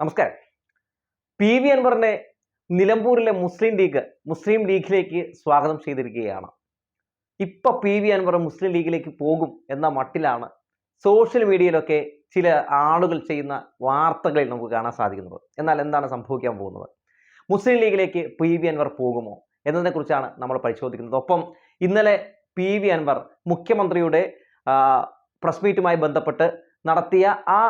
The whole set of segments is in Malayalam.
നമസ്കാരം. പി വി അൻവറിനെ നിലമ്പൂരിലെ മുസ്ലിം ലീഗ് മുസ്ലിം ലീഗിലേക്ക് സ്വാഗതം ചെയ്തിരിക്കുകയാണ്. ഇപ്പൊ പി വി അൻവർ മുസ്ലിം ലീഗിലേക്ക് പോകും എന്ന മട്ടിലാണ് സോഷ്യൽ മീഡിയയിലൊക്കെ ചില ആളുകൾ ചെയ്യുന്ന വാർത്തകളിൽ നമുക്ക് കാണാൻ സാധിക്കുന്നത്. എന്നാൽ എന്താണ് സംഭവിക്കാൻ പോകുന്നത്? മുസ്ലിം ലീഗിലേക്ക് പി വി അൻവർ പോകുമോ? എന്നതിനെക്കുറിച്ചാണ് നമ്മൾ പരിശോധിക്കുന്നത്. ഒപ്പം ഇന്നലെ പി വി അൻവർ മുഖ്യമന്ത്രിയുടെ പ്രസ് മീറ്റുമായി ബന്ധപ്പെട്ട് നടത്തിയ ആ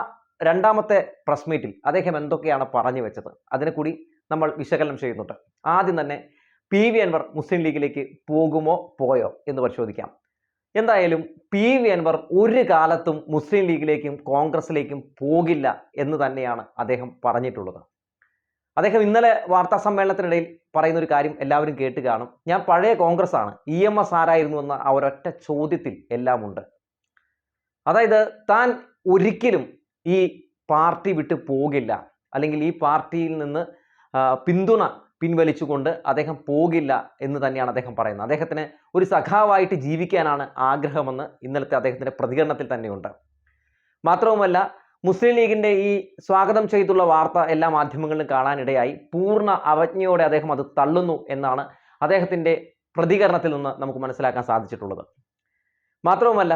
രണ്ടാമത്തെ പ്രസ് മീറ്റിൽ അദ്ദേഹം എന്തൊക്കെയാണ് പറഞ്ഞു വെച്ചത്? അതിനെ കൂടി നമ്മൾ വിശകലനം ചെയ്യുന്നുണ്ട്. ആദ്യം തന്നെ പി വി അൻവർ മുസ്ലിം ലീഗിലേക്ക് പോകുമോ പോയോ എന്ന് പരിശോധിക്കാം. എന്തായാലും പി വി അൻവർ ഒരു കാലത്തും മുസ്ലിം ലീഗിലേക്കും കോൺഗ്രസിലേക്കും പോകില്ല എന്ന് തന്നെയാണ് അദ്ദേഹം പറഞ്ഞിട്ടുള്ളത്. അദ്ദേഹം ഇന്നലെ വാർത്താ സമ്മേളനത്തിനിടയിൽ പറയുന്ന ഒരു കാര്യം എല്ലാവരും കേട്ട് കാണും. ഞാൻ പഴയ കോൺഗ്രസ് ആണ് ഇ എം എസ് ആരായിരുന്നു എന്ന ആ ഒരൊറ്റ ചോദ്യത്തിൽ എല്ലാമുണ്ട്. അതായത് താൻ ഒരിക്കലും ഈ പാർട്ടി വിട്ട് പോകില്ല. അല്ലെങ്കിൽ ഈ പാർട്ടിയിൽ നിന്ന് പിന്തുണ പിൻവലിച്ചുകൊണ്ട് അദ്ദേഹം പോകില്ല എന്ന് തന്നെയാണ് അദ്ദേഹം പറയുന്നത്. അദ്ദേഹത്തിന് ഒരു സഖാവായിട്ട് ജീവിക്കാനാണ് ആഗ്രഹമെന്ന് ഇന്നലത്തെ അദ്ദേഹത്തിന്റെ പ്രതികരണത്തിൽ തന്നെയുണ്ട്. മാത്രവുമല്ല മുസ്ലിം ലീഗിന്റെ ഈ സ്വാഗതം ചെയ്തുള്ള വാർത്ത എല്ലാ മാധ്യമങ്ങളിലും കാണാനിടയായി. പൂർണ അവജ്ഞയോടെ അദ്ദേഹം അത് തള്ളുന്നു എന്നാണ് അദ്ദേഹത്തിന്റെ പ്രതികരണത്തിൽ നിന്ന് നമുക്ക് മനസ്സിലാക്കാൻ സാധിച്ചിട്ടുള്ളത്. മാത്രവുമല്ല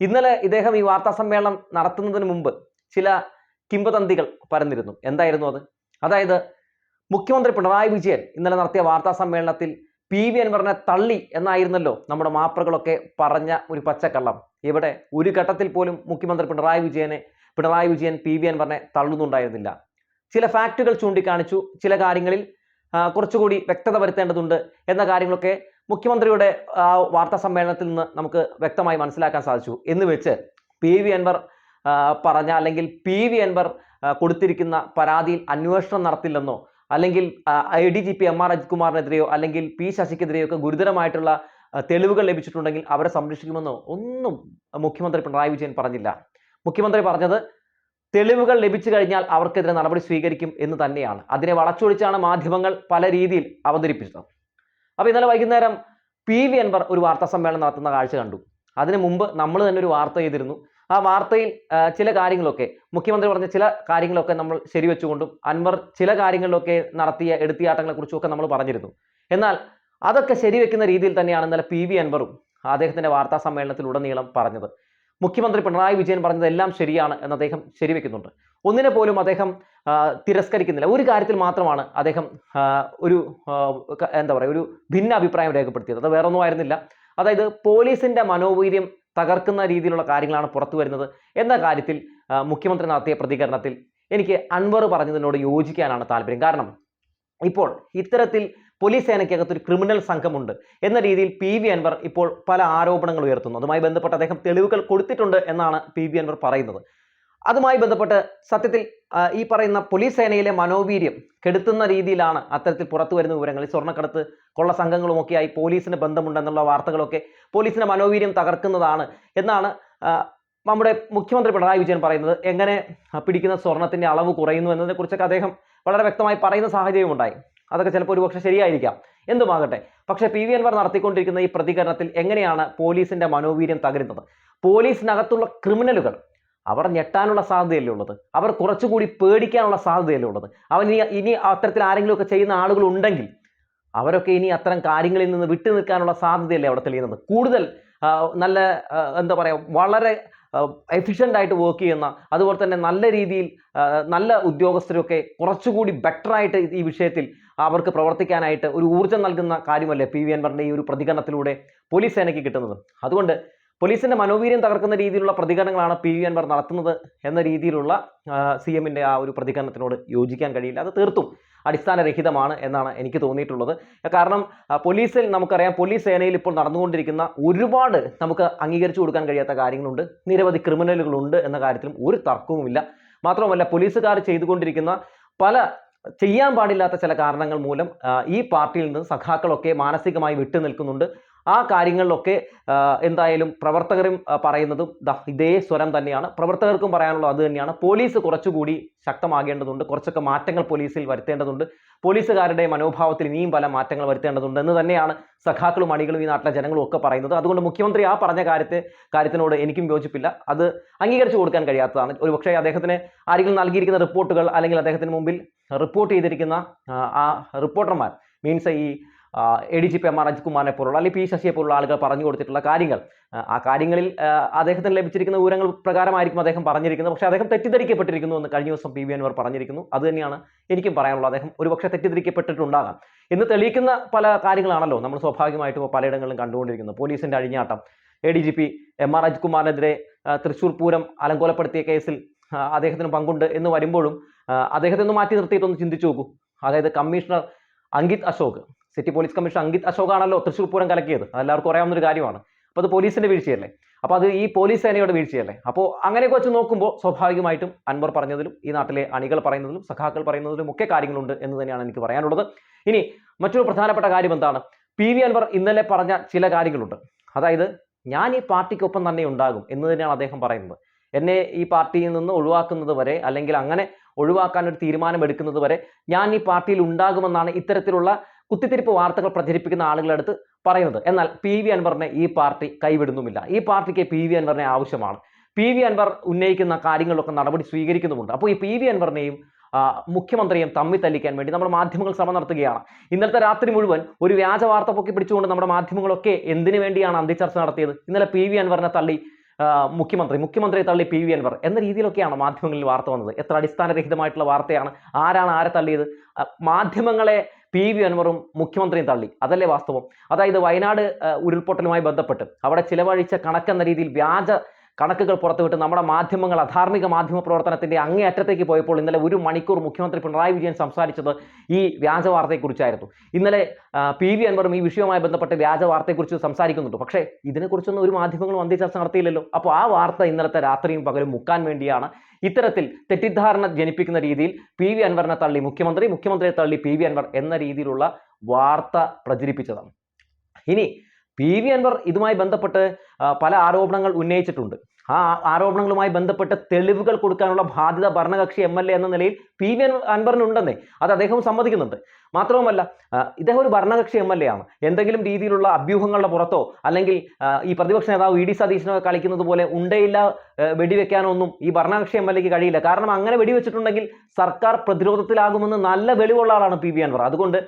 ഇന്നലെ ഇദ്ദേഹം ഈ വാർത്താ സമ്മേളനം നടത്തുന്നതിന് മുമ്പ് ചില കിംവദന്തികൾ പരന്നിരുന്നു. എന്തായിരുന്നു അത്? അതായത് മുഖ്യമന്ത്രി പിണറായി വിജയൻ ഇന്നലെ നടത്തിയ വാർത്താ സമ്മേളനത്തിൽ പി വി അൻവറിനെ തള്ളി എന്നായിരുന്നല്ലോ നമ്മുടെ മാപ്പറുകളൊക്കെ പറഞ്ഞ ഒരു പച്ചക്കള്ളം. ഇവിടെ ഒരു ഘട്ടത്തിൽ പോലും മുഖ്യമന്ത്രി പിണറായി വിജയനെ പിണറായി വിജയൻ പി വി അൻവറിനെ തള്ളുന്നുണ്ടായിരുന്നില്ല. ചില ഫാക്റ്റുകൾ ചൂണ്ടിക്കാണിച്ചു. ചില കാര്യങ്ങളിൽ കുറച്ചുകൂടി വ്യക്തത വരുത്തേണ്ടതുണ്ട് എന്ന കാര്യങ്ങളൊക്കെ മുഖ്യമന്ത്രിയുടെ വാർത്താ സമ്മേളനത്തിൽ നിന്ന് നമുക്ക് വ്യക്തമായി മനസ്സിലാക്കാൻ സാധിച്ചു. എന്ന് വെച്ച് പി വി അൻവർ പറഞ്ഞ അല്ലെങ്കിൽ പി വി അൻവർ കൊടുത്തിരിക്കുന്ന പരാതിയിൽ അന്വേഷണം നടത്തില്ലെന്നോ അല്ലെങ്കിൽ I D G P M R അജിത്കുമാറിനെതിരെയോ അല്ലെങ്കിൽ പി ശശിക്കെതിരെയോ ഒക്കെ ഗുരുതരമായിട്ടുള്ള തെളിവുകൾ ലഭിച്ചിട്ടുണ്ടെങ്കിൽ അവരെ സംരക്ഷിക്കുമെന്നോ ഒന്നും മുഖ്യമന്ത്രി പിണറായി വിജയൻ പറഞ്ഞില്ല. മുഖ്യമന്ത്രി പറഞ്ഞത് തെളിവുകൾ ലഭിച്ചു കഴിഞ്ഞാൽ അവർക്കെതിരെ നടപടി സ്വീകരിക്കും എന്ന് തന്നെയാണ്. അതിനെ വളച്ചൊടിച്ചാണ് മാധ്യമങ്ങൾ പല രീതിയിൽ അവതരിപ്പിച്ചത്. അപ്പോൾ ഇന്നലെ വൈകുന്നേരം പി വി അൻവർ ഒരു വാർത്താ സമ്മേളനം നടത്തുന്ന കാഴ്ച കണ്ടു. അതിനു മുമ്പ് നമ്മൾ തന്നെ ഒരു വാർത്ത ചെയ്തിരുന്നു. ആ വാർത്തയിൽ ചില കാര്യങ്ങളൊക്കെ മുഖ്യമന്ത്രി പറഞ്ഞ ചില കാര്യങ്ങളൊക്കെ നമ്മൾ ശരിവെച്ചുകൊണ്ടും അൻവർ ചില കാര്യങ്ങളിലൊക്കെ നടത്തിയ എടുത്തിയാട്ടങ്ങളെ കുറിച്ചുമൊക്കെ നമ്മൾ പറഞ്ഞിരുന്നു. എന്നാൽ അതൊക്കെ ശരിവെക്കുന്ന രീതിയിൽ തന്നെയാണ് ഇന്നലെ പി വി അൻവറും അദ്ദേഹത്തിന്റെ വാർത്താ സമ്മേളനത്തിൽ ഉടനീളം പറഞ്ഞത്. മുഖ്യമന്ത്രി പിണറായി വിജയൻ പറഞ്ഞതെല്ലാം ശരിയാണ് എന്ന് അദ്ദേഹം ശരിവെക്കുന്നുണ്ട്. ഒന്നിനെ പോലും അദ്ദേഹം തിരസ്കരിക്കുന്നില്ല. ഒരു കാര്യത്തിൽ മാത്രമാണ് അദ്ദേഹം ഒരു എന്താ പറയുക ഒരു ഭിന്ന അഭിപ്രായം രേഖപ്പെടുത്തിയത്. അത് വേറൊന്നും ആയിരുന്നില്ല. അതായത് പോലീസിന്റെ മനോവീര്യം തകർക്കുന്ന രീതിയിലുള്ള കാര്യങ്ങളാണ് പുറത്തു വരുന്നത്. എന്ന കാര്യത്തിൽ മുഖ്യമന്ത്രി നടത്തിയ പ്രതികരണത്തിൽ എനിക്ക് അൻവർ പറഞ്ഞതിനോട് യോജിക്കാനാണ് താല്പര്യം. കാരണം ഇപ്പോൾ ഇത്തരത്തിൽ പോലീസ് സേനയ്ക്കകത്ത് ഒരു ക്രിമിനൽ സംഘമുണ്ട് എന്ന രീതിയിൽ പി വി അൻവർ ഇപ്പോൾ പല ആരോപണങ്ങൾ ഉയർത്തുന്നു. അതുമായി ബന്ധപ്പെട്ട് അദ്ദേഹം തെളിവുകൾ കൊടുത്തിട്ടുണ്ട് എന്നാണ് പി വി അൻവർ പറയുന്നത്. അതുമായി ബന്ധപ്പെട്ട് സത്യത്തിൽ ഈ പറയുന്ന പോലീസ് സേനയിലെ മനോവീര്യം കെടുത്തുന്ന രീതിയിലാണ് അത്തരത്തിൽ പുറത്തു വരുന്ന വിവരങ്ങൾ. ഈ സ്വർണക്കടത്ത് കൊള്ള സംഘങ്ങളുമൊക്കെയായി പോലീസിന് ബന്ധമുണ്ടെന്നുള്ള വാർത്തകളൊക്കെ പോലീസിന്റെ മനോവീര്യം തകർക്കുന്നതാണ് എന്നാണ് നമ്മുടെ മുഖ്യമന്ത്രി പിണറായി വിജയൻ പറയുന്നത്. എങ്ങനെ പിടിക്കുന്ന സ്വർണത്തിന്റെ അളവ് കുറയുന്നു എന്നതിനെക്കുറിച്ചൊക്കെ അദ്ദേഹം വളരെ വ്യക്തമായി പറയുന്ന സാഹചര്യം ഉണ്ടായി. അതൊക്കെ ചിലപ്പോൾ ഒരുപക്ഷെ ശരിയായിരിക്കാം. എന്തുമാകട്ടെ പക്ഷെ പി വി അൻവർ നടത്തിക്കൊണ്ടിരിക്കുന്ന ഈ പ്രതികരണത്തിൽ എങ്ങനെയാണ് പോലീസിന്റെ മനോവീര്യം തകരുന്നത്? പോലീസിനകത്തുള്ള ക്രിമിനലുകൾ അവർ ഞെട്ടാനുള്ള സാധ്യതയല്ലേ ഉള്ളത്? അവർ കുറച്ചുകൂടി പേടിക്കാനുള്ള സാധ്യതയല്ലേ ഉള്ളത്? അവൻ ഇനി ഇനി അത്തരത്തിൽ ആരെങ്കിലുമൊക്കെ ചെയ്യുന്ന ആളുകൾ ഉണ്ടെങ്കിൽ അവരൊക്കെ ഇനി അത്തരം കാര്യങ്ങളിൽ നിന്ന് വിട്ടു നിൽക്കാനുള്ള സാധ്യതയല്ലേ അവിടെ തെളിയുന്നത്? കൂടുതൽ നല്ല എന്താ പറയുക വളരെ എഫിഷ്യന്റ് ആയിട്ട് വർക്ക് ചെയ്യുന്ന അതുപോലെ തന്നെ നല്ല രീതിയിൽ നല്ല ഉദ്യോഗസ്ഥരൊക്കെ കുറച്ചുകൂടി ബെറ്ററായിട്ട് ഈ വിഷയത്തിൽ അവർക്ക് പ്രവർത്തിക്കാനായിട്ട് ഒരു ഊർജം നൽകുന്ന കാര്യമല്ലേ പി വി അൻവറിന്റെ ഈ ഒരു പ്രതികരണത്തിലൂടെ പോലീസ് സേനയ്ക്ക് കിട്ടുന്നത്? അതുകൊണ്ട് പോലീസിന്റെ മനോവീര്യം തകർക്കുന്ന രീതിയിലുള്ള പ്രതികരണങ്ങളാണ് പി വി അൻവർ നടത്തുന്നത് എന്ന രീതിയിലുള്ള സി എമ്മിന്റെ ആ ഒരു പ്രതികരണത്തിനോട് യോജിക്കാൻ കഴിയില്ല. അത് തീർത്തും അടിസ്ഥാനരഹിതമാണ് എന്നാണ് എനിക്ക് തോന്നിയിട്ടുള്ളത്. കാരണം പോലീസിൽ നമുക്കറിയാം പോലീസ് സേനയിൽ ഇപ്പോൾ നടന്നുകൊണ്ടിരിക്കുന്ന ഒരുപാട് നമുക്ക് അംഗീകരിച്ചു കൊടുക്കാൻ കഴിയാത്ത കാര്യങ്ങളുണ്ട്. നിരവധി ക്രിമിനലുകളുണ്ട് എന്ന കാര്യത്തിലും ഒരു തർക്കവുമില്ല. മാത്രമല്ല പോലീസുകാർ ചെയ്തുകൊണ്ടിരിക്കുന്ന പല ചെയ്യാൻ പാടില്ലാത്ത ചില കാരണങ്ങൾ മൂലം ഈ പാർട്ടിയിൽ നിന്ന് സഖാക്കളൊക്കെ മാനസികമായി വിട്ടു നിൽക്കുന്നുണ്ട് ആ കാര്യങ്ങളിലൊക്കെ എന്തായാലും പ്രവർത്തകരും പറയുന്നതും ഇതേ സ്വരം തന്നെയാണ്. പ്രവർത്തകർക്കും പറയാനുള്ളത് അതുതന്നെയാണ് പോലീസ് കുറച്ചുകൂടി ശക്തമാകേണ്ടതുണ്ട്. കുറച്ചൊക്കെ മാറ്റങ്ങൾ പോലീസിൽ വരുത്തേണ്ടതുണ്ട്. പോലീസുകാരുടെ മനോഭാവത്തിൽ ഇനിയും പല മാറ്റങ്ങൾ വരുത്തേണ്ടതുണ്ട് എന്ന് തന്നെയാണ് സഖാക്കളും അണികളും ഈ നാട്ടിലെ ജനങ്ങളും ഒക്കെ പറയുന്നത്. അതുകൊണ്ട് മുഖ്യമന്ത്രി ആ പറഞ്ഞ കാര്യത്തെ കാര്യത്തിനോട് എനിക്കും യോജിപ്പില്ല. അത് അംഗീകരിച്ചു കൊടുക്കാൻ കഴിയാത്തതാണ്. ഒരുപക്ഷേ അദ്ദേഹത്തിന് ആരെങ്കിലും നൽകിയിരിക്കുന്ന റിപ്പോർട്ടുകൾ അല്ലെങ്കിൽ അദ്ദേഹത്തിന് മുമ്പിൽ റിപ്പോർട്ട് ചെയ്തിരിക്കുന്ന ആ റിപ്പോർട്ടർമാർ മീൻസ് ഈ A D G P M R അജിത്കുമാറിനെ പോലുള്ള അല്ലെങ്കിൽ പി ശശിയെ പോലുള്ള ആളുകൾ പറഞ്ഞു കൊടുത്തിട്ടുള്ള കാര്യങ്ങൾ. ആ, കാര്യങ്ങളിൽ അദ്ദേഹത്തിന് ലഭിച്ചിരിക്കുന്ന വിവരങ്ങൾ പ്രകാരമായിരിക്കും അദ്ദേഹം പറഞ്ഞിരിക്കുന്നത്. പക്ഷേ അദ്ദേഹം തെറ്റിദ്ധരിക്കപ്പെട്ടിരിക്കുന്നു എന്ന് കഴിഞ്ഞ ദിവസം പി വി അൻവർ പറഞ്ഞിരിക്കുന്നു. അത് തന്നെയാണ് എനിക്കും പറയാനുള്ളത്. അദ്ദേഹം ഒരുപക്ഷെ തെറ്റിദ്ധരിക്കപ്പെട്ടിട്ടുണ്ടാകാം. എന്ന് തെളിയിക്കുന്ന പല കാര്യങ്ങളാണല്ലോ നമ്മൾ സ്വാഭാവികമായിട്ടും പലയിടങ്ങളിലും കണ്ടുകൊണ്ടിരിക്കുന്നത്. പോലീസിന്റെ അഴിഞ്ഞാട്ടം A D G P M R അജിത്കുമാറിനെതിരെ ആ, തൃശൂർ പൂരം അലങ്കോലപ്പെടുത്തിയ കേസിൽ അദ്ദേഹത്തിന് പങ്കുണ്ട് എന്ന് വരുമ്പോഴും അദ്ദേഹത്തെ ഒന്ന് മാറ്റി നിർത്തിയിട്ടൊന്ന് ചിന്തിച്ചു നോക്കൂ. അതായത് commissioner Ankit Ashok city police commissioner Ankit Ashok ആണല്ലോ തൃശൂർ പൂരം കലക്കിയത്. അതെല്ലാവർക്കും അറിയാവുന്ന ഒരു കാര്യമാണ്. അപ്പോൾ അത് പോലീസിന്റെ വീഴ്ചയല്ലേ? അപ്പോൾ അത് ഈ പോലീസ് സേനയുടെ വീഴ്ചയല്ലേ? അപ്പോൾ അങ്ങനെയൊക്കെ വെച്ച് നോക്കുമ്പോൾ സ്വാഭാവികമായിട്ടും അൻവർ പറഞ്ഞതിലും ഈ നാട്ടിലെ അണികൾ പറയുന്നതിലും സഖാക്കൾ പറയുന്നതിലും ഒക്കെ കാര്യങ്ങളുണ്ട് എന്ന് തന്നെയാണ് എനിക്ക് പറയാനുള്ളത്. ഇനി മറ്റൊരു പ്രധാനപ്പെട്ട കാര്യം എന്താണ്? പി വി അൻവർ ഇന്നലെ പറഞ്ഞ ചില കാര്യങ്ങളുണ്ട്. അതായത് ഞാൻ ഈ പാർട്ടിക്കൊപ്പം തന്നെ ഉണ്ടാകും എന്ന് തന്നെയാണ് അദ്ദേഹം പറയുന്നത്. എന്നെ ഈ പാർട്ടിയിൽ നിന്ന് ഒഴിവാക്കുന്നത് വരെ അല്ലെങ്കിൽ അങ്ങനെ ഒഴിവാക്കാൻ ഒരു തീരുമാനം എടുക്കുന്നത് വരെ ഞാൻ ഈ പാർട്ടിയിൽ ഉണ്ടാകുമെന്നാണ് ഇത്തരത്തിലുള്ള കുത്തിത്തിരിപ്പ് വാർത്തകൾ പ്രചരിപ്പിക്കുന്ന ആളുകളുടെ അടുത്ത് പറയുന്നത്. എന്നാൽ പി വി അൻവറിനെ ഈ പാർട്ടി കൈവിടുന്നുമില്ല. ഈ പാർട്ടിക്ക് പി വി അൻവറിനെ ആവശ്യമാണ്. പി വി അൻവർ ഉന്നയിക്കുന്ന കാര്യങ്ങളിലൊക്കെ നടപടി സ്വീകരിക്കുന്നുമുണ്ട്. അപ്പോൾ ഈ പി വി അൻവറിനെയും മുഖ്യമന്ത്രിയും തമ്മിൽ തല്ലിക്കാൻ വേണ്ടി നമ്മൾ മാധ്യമങ്ങൾ ശ്രമം നടത്തുകയാണ്. ഇന്നലത്തെ രാത്രി മുഴുവൻ ഒരു വ്യാജ വാർത്ത പൊക്കി പിടിച്ചുകൊണ്ട് നമ്മുടെ മാധ്യമങ്ങളൊക്കെ എന്തിനു വേണ്ടിയാണ് അന്തിച്ചർച്ച നടത്തിയത്? ഇന്നലെ പി വി അൻവറിനെ തള്ളി മുഖ്യമന്ത്രി മുഖ്യമന്ത്രിയെ തള്ളി പി വി അൻവർ എന്ന രീതിയിലൊക്കെയാണ് മാധ്യമങ്ങളിൽ വാർത്ത വന്നത്. എത്ര അടിസ്ഥാനരഹിതമായിട്ടുള്ള വാർത്തയാണ്. ആരാണ് ആരെ തള്ളിയത്? മാധ്യമങ്ങളെ പി വി അൻവറും മുഖ്യമന്ത്രിയും തള്ളി. അതല്ലേ വാസ്തവം? അതായത് വയനാട് ഉരുൾപൊട്ടലുമായി ബന്ധപ്പെട്ട് അവിടെ ചിലവഴിച്ച കണക്കെന്ന രീതിയിൽ വ്യാജ കണക്കുകൾ പുറത്തുവിട്ട് നമ്മുടെ മാധ്യമങ്ങൾ അധാർമിക മാധ്യമ പ്രവർത്തനത്തിന്റെ അങ്ങേയറ്റത്തേക്ക് പോയപ്പോൾ ഇന്നലെ ഒരു മണിക്കൂർ മുഖ്യമന്ത്രി പിണറായി വിജയൻ സംസാരിച്ചത് ഈ വ്യാജ വാർത്തയെക്കുറിച്ചായിരുന്നു. ഇന്നലെ പി വി അൻവറും ഈ വിഷയവുമായി ബന്ധപ്പെട്ട് വ്യാജ വാർത്തയെക്കുറിച്ച് സംസാരിക്കുന്നുണ്ട്. പക്ഷേ ഇതിനെക്കുറിച്ചൊന്നും ഒരു മാധ്യമങ്ങളും അന്ത്യചർച്ച നടത്തിയില്ലല്ലോ. അപ്പോൾ ആ വാർത്ത ഇന്നലത്തെ രാത്രിയും പകലും മുക്കാൻ വേണ്ടിയാണ് ഇത്തരത്തിൽ തെറ്റിദ്ധാരണ ജനിപ്പിക്കുന്ന രീതിയിൽ പി വി അൻവറിനെ തള്ളി മുഖ്യമന്ത്രി മുഖ്യമന്ത്രിയെ തള്ളി പി വി അൻവർ എന്ന രീതിയിലുള്ള വാർത്ത പ്രചരിപ്പിച്ചതാണ്. ഇനി പി വി അൻവർ ഇതുമായി ബന്ധപ്പെട്ട് പല ആരോപണങ്ങൾ ഉന്നയിച്ചിട്ടുണ്ട്. ആ ആരോപണങ്ങളുമായി ബന്ധപ്പെട്ട് തെളിവുകൾ കൊടുക്കാനുള്ള ബാധ്യത ഭരണകക്ഷി എം എൽ എ എന്ന നിലയിൽ പി വി അൻവറിനുണ്ടെന്നേ. അത് അദ്ദേഹം സമ്മതിക്കുന്നുണ്ട്. മാത്രവുമല്ല ഇദ്ദേഹം ഒരു ഭരണകക്ഷി എം എൽ എ ആണ്. എന്തെങ്കിലും രീതിയിലുള്ള അഭ്യൂഹങ്ങളുടെ പുറത്തോ അല്ലെങ്കിൽ ഈ പ്രതിപക്ഷ നേതാവ് ഇ ഡി സതീശനൊക്കെ കളിക്കുന്നത് പോലെ ഉണ്ടയില്ല വെടിവെക്കാനൊന്നും ഈ ഭരണകക്ഷി എം എൽ എക്ക് കഴിയില്ല. കാരണം അങ്ങനെ വെടിവെച്ചിട്ടുണ്ടെങ്കിൽ സർക്കാർ പ്രതിരോധത്തിലാകുമെന്ന് നല്ല വെളിവുള്ള ആളാണ് പി വി അൻവർ. അതുകൊണ്ട്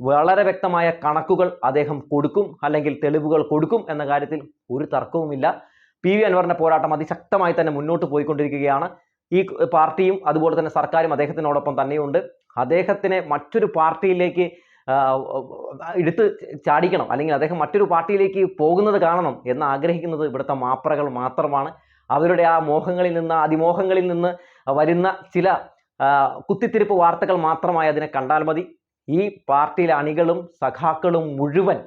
വളരെ വ്യക്തമായ കണക്കുകൾ അദ്ദേഹം കൊടുക്കും അല്ലെങ്കിൽ തെളിവുകൾ കൊടുക്കും എന്ന കാര്യത്തിൽ ഒരു തർക്കവുമില്ല. പി വി അൻവറിന്റെ പോരാട്ടം അതിശക്തമായി തന്നെ മുന്നോട്ട് പോയിക്കൊണ്ടിരിക്കുകയാണ്. ഈ പാർട്ടിയും അതുപോലെ തന്നെ സർക്കാരും അദ്ദേഹത്തിനോടൊപ്പം തന്നെയുണ്ട്. അദ്ദേഹത്തിനെ മറ്റൊരു പാർട്ടിയിലേക്ക് എടുത്ത് ചാടിക്കണം. അല്ലെങ്കിൽ അദ്ദേഹം മറ്റൊരു പാർട്ടിയിലേക്ക് പോകുന്നത് കാണണം എന്ന് ആഗ്രഹിക്കുന്നത് ഇവിടുത്തെ മാപ്രകൾ മാത്രമാണ്. അവരുടെ ആ മോഹങ്ങളിൽ നിന്ന് അതിമോഹങ്ങളിൽ നിന്ന് വരുന്ന ചില കുത്തിത്തിരിപ്പ് വാർത്തകൾ മാത്രമായി അതിനെ കണ്ടാൽ മതി. ഈ പാർട്ടിയിലെ അണികളും സഖാക്കളും മുഴുവൻ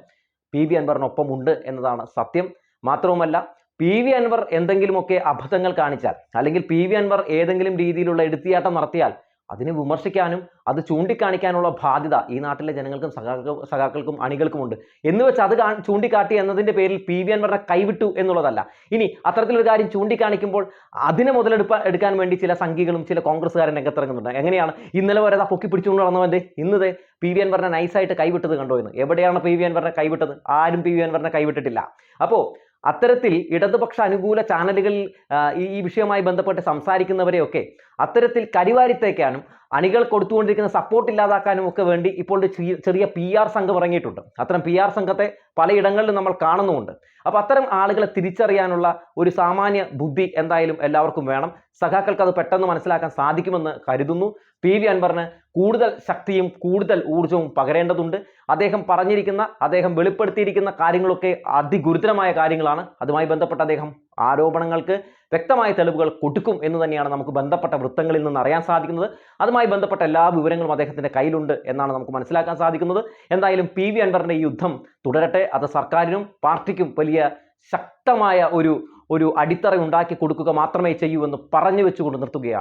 പി വി അൻവറിനൊപ്പം ഉണ്ട് എന്നതാണ് സത്യം. മാത്രവുമല്ല പി വി അൻവർ എന്തെങ്കിലുമൊക്കെ അബദ്ധങ്ങൾ കാണിച്ചാൽ അല്ലെങ്കിൽ പി വി അൻവർ ഏതെങ്കിലും രീതിയിലുള്ള എടുത്തിയാട്ടം നടത്തിയാൽ അതിനെ വിമർശിക്കാനും അത് ചൂണ്ടിക്കാണിക്കാനുള്ള ബാധ്യത ഈ നാട്ടിലെ ജനങ്ങൾക്കും സഖാക്കൾ സഖാക്കൾക്കും അണികൾക്കുമുണ്ട് എന്ന് വെച്ച് അത് ചൂണ്ടിക്കാട്ടി എന്നതിന്റെ പേരിൽ പി വി അൻവറിനെ കൈവിട്ടു എന്നുള്ളതല്ല. ഇനി അത്തരത്തിലൊരു കാര്യം ചൂണ്ടിക്കാണിക്കുമ്പോൾ അതിനെ മുതലെടുപ്പ എടുക്കാൻ വേണ്ടി ചില സംഘികളും ചില കോൺഗ്രസ്സുകാരും രംഗത്തിറങ്ങുന്നുണ്ട്. എങ്ങനെയാണ്? ഇന്നലെ വരെ അതാ പൊക്കി പിടിച്ചുകൊണ്ട് നടന്നവന്റെ ഇന്നതെ പി വി അൻവറിനെ നൈസായിട്ട് കൈവിട്ടത് കണ്ടോ എന്ന് എവിടെയാണ് പി വി അൻവറിനെ കൈവിട്ടത്? ആരും പി വി അൻവറിനെ കൈവിട്ടിട്ടില്ല. അപ്പോൾ അത്തരത്തിൽ ഇടതുപക്ഷ അനുകൂല ചാനലുകളിൽ ഈ വിഷയവുമായി ബന്ധപ്പെട്ട് സംസാരിക്കുന്നവരെയൊക്കെ അത്തരത്തിൽ കരിവാരിത്തേക്കാനും അണികൾ കൊടുത്തുകൊണ്ടിരിക്കുന്ന സപ്പോർട്ട് ഇല്ലാതാക്കാനും ഒക്കെ വേണ്ടി ഇപ്പോൾ ചെറിയ- പി ആർ സംഘം ഇറങ്ങിയിട്ടുണ്ട്. അത്തരം പി ആർ സംഘത്തെ പലയിടങ്ങളിലും നമ്മൾ കാണുന്നുമുണ്ട്. അപ്പോൾ അത്തരം ആളുകളെ തിരിച്ചറിയാനുള്ള ഒരു സാമാന്യ ബുദ്ധി എന്തായാലും എല്ലാവർക്കും വേണം. സഖാക്കൾക്ക് അത് പെട്ടെന്ന് മനസ്സിലാക്കാൻ സാധിക്കുമെന്ന് കരുതുന്നു. പി വി അൻവറിന് കൂടുതൽ ശക്തിയും കൂടുതൽ ഊർജവും പകരേണ്ടതുണ്ട്. അദ്ദേഹം പറഞ്ഞിരിക്കുന്ന അദ്ദേഹം വെളിപ്പെടുത്തിയിരിക്കുന്ന കാര്യങ്ങളൊക്കെ അതിഗുരുതരമായ കാര്യങ്ങളാണ്. അതുമായി ബന്ധപ്പെട്ട് അദ്ദേഹം ആരോപണങ്ങൾക്ക് വ്യക്തമായ തെളിവുകൾ കൊടുക്കും എന്ന് തന്നെയാണ് നമുക്ക് ബന്ധപ്പെട്ട വൃത്തങ്ങളിൽ നിന്ന് അറിയാൻ സാധിക്കുന്നത്. അതുമായി ബന്ധപ്പെട്ട എല്ലാ വിവരങ്ങളും അദ്ദേഹത്തിന്റെ കയ്യിലുണ്ട് എന്നാണ് നമുക്ക് മനസ്സിലാക്കാൻ സാധിക്കുന്നത്. എന്തായാലും പി വി അൻവറിന്റെ ഈ യുദ്ധം തുടരട്ടെ. അത് സർക്കാരിനും പാർട്ടിക്കും വലിയ ശക്തമായ ഒരു ഒരു അടിത്തറ ഉണ്ടാക്കി കൊടുക്കുക മാത്രമേ ചെയ്യൂ എന്ന് പറഞ്ഞു വെച്ചുകൊണ്ട് നിർത്തുകയാണ്.